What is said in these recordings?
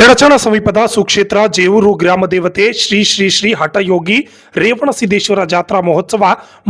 ಚಡಚಣ ಸಮೀಪದ ಸುಕ್ಷೇತ್ರ ಜೇವೂರು ಗ್ರಾಮ ದೇವತೆ ಶ್ರೀ ಶ್ರೀ ಶ್ರೀ ಹಠಯೋಗಿ ರೇವಣಸಿದ್ದೇಶ್ವರ ಜಾತ್ರಾ ಮಹೋತ್ಸವ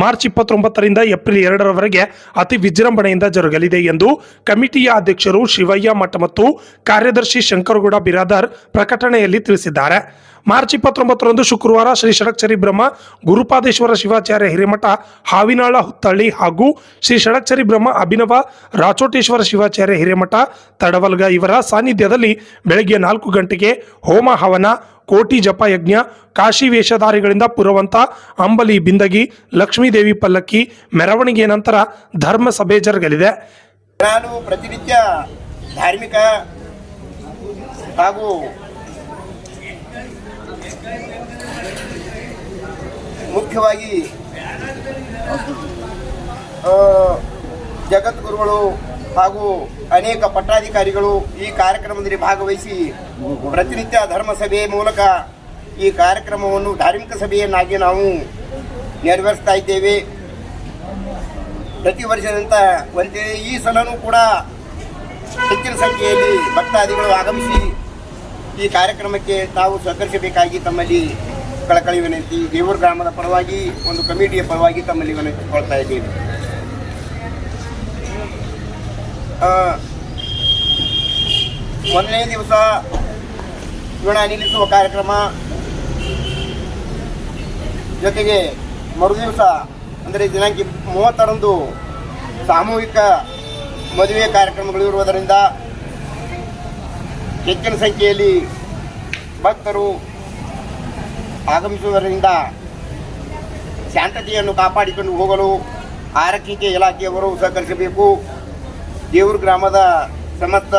ಮಾರ್ಚ್ ಇಪ್ಪತ್ತೊಂಬತ್ತರಿಂದ ಏಪ್ರಿಲ್ ಎರಡರವರೆಗೆ ಅತಿ ವಿಜೃಂಭಣೆಯಿಂದ ಜರುಗಲಿದೆ ಎಂದು ಕಮಿಟಿಯ ಅಧ್ಯಕ್ಷರು ಶಿವಯ್ಯ ಮಠ ಮತ್ತು ಕಾರ್ಯದರ್ಶಿ ಶಂಕರಗೌಡ ಬಿರಾದರ್ ಪ್ರಕಟಣೆಯಲ್ಲಿ ತಿಳಿಸಿದ್ದಾರೆ. ಮಾರ್ಚ್ ಇಪ್ಪತ್ತೊಂಬತ್ತರಂದು ಶುಕ್ರವಾರ ಶ್ರೀ ಷಡಕ್ಷರಿ ಬ್ರಹ್ಮ ಗುರುಪಾದೇಶ್ವರ ಶಿವಾಚಾರ್ಯ ಹಿರೇಮಠ, ಹಾವಿನಾಳ ಹುತ್ತಳ್ಳಿ ಹಾಗೂ ಶ್ರೀ ಷಡಕ್ಷರಿ ಬ್ರಹ್ಮ ಅಭಿನವ ರಾಚೋಟೇಶ್ವರ ಶಿವಾಚಾರ್ಯ ಹಿರೇಮಠ ತಡವಲ್ಗ ಇವರ ಸಾನ್ನಿಧ್ಯದಲ್ಲಿ ಬೆಳಗ್ಗೆ ನಾಲ್ಕು ಗಂಟೆಗೆ ಹೋಮ ಹವನ, ಕೋಟಿ ಜಪ ಯಜ್ಞ, ಕಾಶಿ ವೇಷಧಾರಿಗಳಿಂದ ಪುರವಂತ ಅಂಬಲಿ ಬಿಂದಗಿ, ಲಕ್ಷ್ಮೀದೇವಿ ಪಲ್ಲಕ್ಕಿ ಮೆರವಣಿಗೆ ನಂತರ ಧರ್ಮ ಸಭೆ ಜರುಗಲಿದೆ. ನಾನು ಪ್ರತಿನಿತ್ಯ ಧಾರ್ಮಿಕ ಹಾಗೂ ಮುಖ್ಯವಾಗಿ ಜಗದ್ಗುರುಗಳು ಹಾಗೂ ಅನೇಕ ಪಟ್ಟಾಧಿಕಾರಿಗಳು ಈ ಕಾರ್ಯಕ್ರಮದಲ್ಲಿ ಭಾಗವಹಿಸಿ ಪ್ರತಿನಿತ್ಯ ಧರ್ಮಸಭೆ ಮೂಲಕ ಈ ಕಾರ್ಯಕ್ರಮವನ್ನು ಧಾರ್ಮಿಕ ಸಭೆಯನ್ನಾಗಿ ನಾವು ನೆರವೇರಿಸ್ತಾ ಇದ್ದೇವೆ. ಪ್ರತಿ ವರ್ಷದಂತ ಒಂದೇ ಈ ಸಲನೂ ಕೂಡ ಹೆಚ್ಚಿನ ಸಂಖ್ಯೆಯಲ್ಲಿ ಭಕ್ತಾದಿಗಳು ಆಗಮಿಸಿ ಈ ಕಾರ್ಯಕ್ರಮಕ್ಕೆ ತಾವು ಸಹಕರಿಸಬೇಕಾಗಿ ತಮ್ಮಲ್ಲಿ ಕಳಕಳಿ ವಿನಂತಿ ದೇವರ ಗ್ರಾಮದ ಪರವಾಗಿ ಒಂದು ಕಮಿಟಿಯ ಪರವಾಗಿ ತಮ್ಮಲ್ಲಿ ವಿನಂತಿಕೊಳ್ತಾ ಇದ್ದೀವಿ. ಆ, ಮೊದಲನೇ ದಿವಸ ಋಣ ನಿಲ್ಲಿಸುವ ಕಾರ್ಯಕ್ರಮ ಜೊತೆಗೆ ಮರು ದಿವಸ ಅಂದರೆ ದಿನಾಂಕ ಮೂವತ್ತರಂದು ಸಾಮೂಹಿಕ ಮದುವೆ ಕಾರ್ಯಕ್ರಮಗಳು ಇರುವುದರಿಂದ ಹೆಚ್ಚಿನ ಸಂಖ್ಯೆಯಲ್ಲಿ ಭಕ್ತರು ಆಗಮಿಸುವುದರಿಂದ ಶಾಂತತೆಯನ್ನು ಕಾಪಾಡಿಕೊಂಡು ಹೋಗಲು ಆರಕ್ಷಿಕೆ ಇಲಾಖೆಯವರು ಸಹಕರಿಸಬೇಕು. ದೇವರ ಗ್ರಾಮದ ಸಮಸ್ತ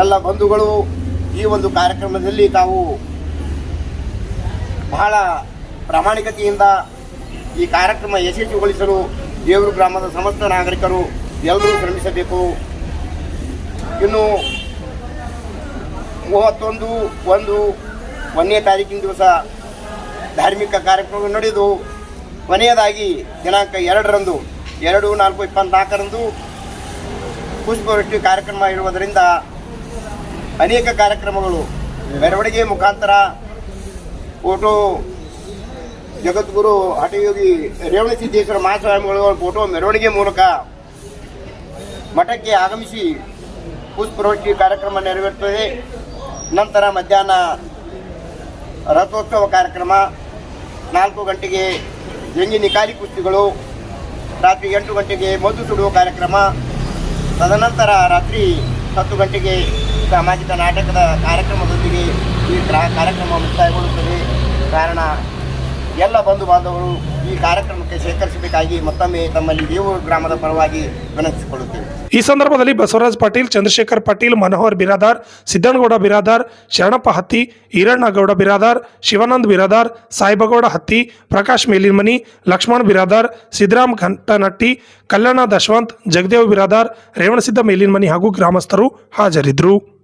ಎಲ್ಲ ಬಂಧುಗಳು ಈ ಒಂದು ಕಾರ್ಯಕ್ರಮದಲ್ಲಿ ತಾವು ಬಹಳ ಪ್ರಾಮಾಣಿಕತೆಯಿಂದ ಈ ಕಾರ್ಯಕ್ರಮ ಯಶಸ್ವಿಗೊಳಿಸಲು ದೇವರು ಗ್ರಾಮದ ಸಮಸ್ತ ನಾಗರಿಕರು ಎಲ್ಲರೂ ಶ್ರಮಿಸಬೇಕು. ಇನ್ನು ಮೂವತ್ತೊಂದು ಒಂದು ಒಂದನೇ ತಾರೀಕಿನ ದಿವಸ ಧಾರ್ಮಿಕ ಕಾರ್ಯಕ್ರಮಗಳು ನಡೆದು ಕೊನೆಯದಾಗಿ ದಿನಾಂಕ ಎರಡರಂದು, ಎರಡು, ನಾಲ್ಕು, ಇಪ್ಪತ್ನಾಲ್ಕರಂದು ಪುಷ್ಪವೃಷ್ಟಿ ಕಾರ್ಯಕ್ರಮ ಇರುವುದರಿಂದ ಅನೇಕ ಕಾರ್ಯಕ್ರಮಗಳು ಮೆರವಣಿಗೆ ಮುಖಾಂತರ ಫೋಟೋ ಜಗದ್ಗುರು ಹಠಯೋಗಿ ರೇವಣಸಿದ್ದೇಶ್ವರ ಮಹಾಸ್ವಾಮಿಗಳು ಫೋಟೋ ಮೆರವಣಿಗೆ ಮೂಲಕ ಮಠಕ್ಕೆ ಆಗಮಿಸಿ ಪುಷ್ಪವೃಷ್ಟಿ ಕಾರ್ಯಕ್ರಮ ನೆರವೇರುತ್ತದೆ ನಂತರ ಮಧ್ಯಾಹ್ನ ರಥೋತ್ಸವ ಕಾರ್ಯಕ್ರಮ. ನಾಲ್ಕು ಗಂಟೆಗೆ ನಿಕಾಲಿ ಕುಸ್ತಿಗಳು, ರಾತ್ರಿ ಎಂಟು ಗಂಟೆಗೆ ಮದ್ದು ಸುಡುವ ಕಾರ್ಯಕ್ರಮ. ತದನಂತರ ರಾತ್ರಿ ಹತ್ತು ಗಂಟೆಗೆ ಸಾಮಾಜಿಕ ನಾಟಕದ ಕಾರ್ಯಕ್ರಮದೊಂದಿಗೆ ಈ ಕ್ರಾ- ಕಾರ್ಯಕ್ರಮ ಮುಕ್ತಾಯಗೊಳ್ಳುತ್ತದೆ. ಕಾರಣ, ಎಲ್ಲ ಬಂಧು ಬಾಂಧವರು ಈ ಕಾರ್ಯಕ್ರಮಕ್ಕೆ ಸೇಕರಿಸಬೇಕಾಗಿ ಮತ್ತೊಮ್ಮೆ ತಮ್ಮಲ್ಲಿ ದೇವೂರು ಗ್ರಾಮದ ಪರವಾಗಿ ವಿನಂತಿಸಿಕೊಳ್ಳುತ್ತೇವೆ ಈ ಸಂದರ್ಭದಲ್ಲಿ ಬಸವರಾಜ್ ಪಾಟೀಲ್, ಚಂದ್ರಶೇಖರ್ ಪಾಟೀಲ್, ಮನೋಹರ್ ಬಿರಾದಾರ್, ಸಿದ್ದನಗೌಡ ಬಿರಾದಾರ್, ಶರಣಪ್ಪ ಹತ್ತಿ, ಈರಣ್ಣಗೌಡ ಬಿರಾದಾರ್, ಶಿವಾನಂದ್ ಬಿರಾದಾರ್, ಸಾಯಿಬಗೌಡ ಹತ್ತಿ, ಪ್ರಕಾಶ್ ಮೇಲಿನ್ಮನಿ, ಲಕ್ಷ್ಮಣ್ ಬಿರಾದಾರ್, ಸಿದ್ದರಾಮ್ ಘಂಟನಟ್ಟಿ ಕಲ್ಯಾಣ ದಶವಂತ್, ಜಗದೇವ್ ಬಿರಾದಾರ್, ರೇವಣಸಿದ್ದ ಮೇಲಿನ್ಮನಿ ಹಾಗೂ ಗ್ರಾಮಸ್ಥರು ಹಾಜರಿದ್ದರು.